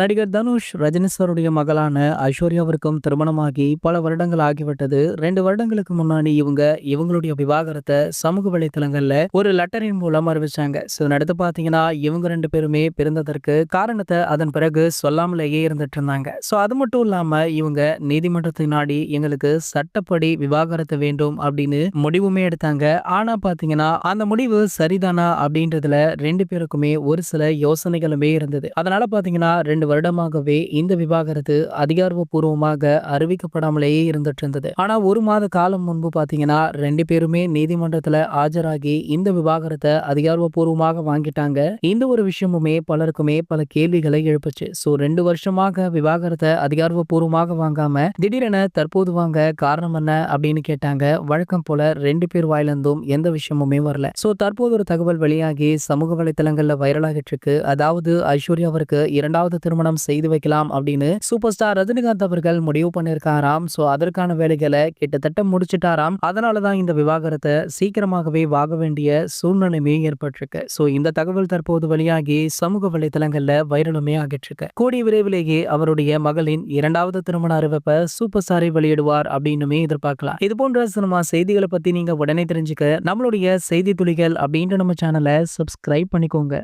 நடிகர் தனுஷ் ரஜினி சாருடைய மகளான ஐஸ்வர்யாவிற்கும் திருமணமாகி பல வருடங்கள் ஆகிவிட்டது. ரெண்டு வருடங்களுக்கு முன்னாடி இவங்க இவங்களுடைய விவாகரத்தை சமூக வலைத்தளங்கள்ல ஒரு லெட்டரின் மூலம் அறிவிச்சாங்க. ஸோ அடுத்து பார்த்தீங்கன்னா இவங்க ரெண்டு பேருமே பிறந்ததற்கு காரணத்தை அதன் பிறகு சொல்லாமலேயே இருந்துட்டு இருந்தாங்க. ஸோ அது மட்டும் இல்லாம இவங்க நீதிமன்றத்தை நாடி எங்களுக்கு சட்டப்படி விவாகரத்து வேண்டும் அப்படின்னு முடிவுமே எடுத்தாங்க. ஆனா பாத்தீங்கன்னா அந்த முடிவு சரிதானா அப்படின்றதுல ரெண்டு பேருக்குமே ஒரு சில யோசனைகளுமே இருந்தது. அதனால பாத்தீங்கன்னா ரெண்டு வருடமாகவே இந்த விவாகரத்து அதிகாரப்பூர்வமாக அறிவிக்கப்படாமலேயே இருந்துட்டு இருந்தது ஆனா ஒரு மாத காலம் முன்பு பாத்தீங்கன்னா ரெண்டு பேருமே நீதிமன்றத்துல ஆஜராகி இந்த விவாகரத்தை அதிகாரப்பூர்வமாக வாங்கிட்டாங்க. இந்த ஒரு விஷயமுமே பலருக்குமே பல கேள்விகளை எழுப்புச்சு. சோ ரெண்டு வருஷமாக விவாகரத்தை அதிகாரப்பூர்வமாக வாங்காம திடீரென தற்போது வாங்க காரணம் என்ன அப்படின்னு கேட்டாங்க. வழக்கம் போல ரெண்டு பேர் வாயிலிருந்தும் எந்த விஷயமுமே வரல. சோ தற்போது ஒரு தகவல் வெளியாகி சமூக வலைத்தளங்கள்ல வைரலாகிட்டு இருக்கு அதாவது ஐஸ்வர்யாவிற்கு இரண்டாவது திருமணம் செய்து வைக்கலாம் அப்படின்னு சூப்பர் ஸ்டார் ரஜினிகாந்த் அவர்கள் முடிவு பண்ணிருக்காராம் சோ அதற்கான வேலைகளை கிட்டத்தட்ட முடிச்சிட்டாராம். அதனாலதான் இந்த விவாகரத்தை சீக்கிரமாகவே வாங்க வேண்டிய சூழ்நிலையுமே ஏற்பட்டிருக்கு. சோ இந்த தகவல் தற்போது வெளியாகி சமூக வலைதளங்கள்ல வைரலுமே ஆகிட்டு இருக்கு கூடிய விரைவிலேயே அவருடைய மகளின் இரண்டாவது திருமண அறிவிப்பை சூப்பர் ஸ்டாரை வெளியிடுவார் அப்படின்னுமே எதிர்பார்க்கலாம். இது போன்ற சினிமா செய்திகளை பத்தி நீங்க உடனே தெரிஞ்சுக்க நம்மளுடைய செய்தி துளிகள் அப்படின்ற நம்ம சேனலை சப்ஸ்கிரைப் பண்ணிக்கோங்க.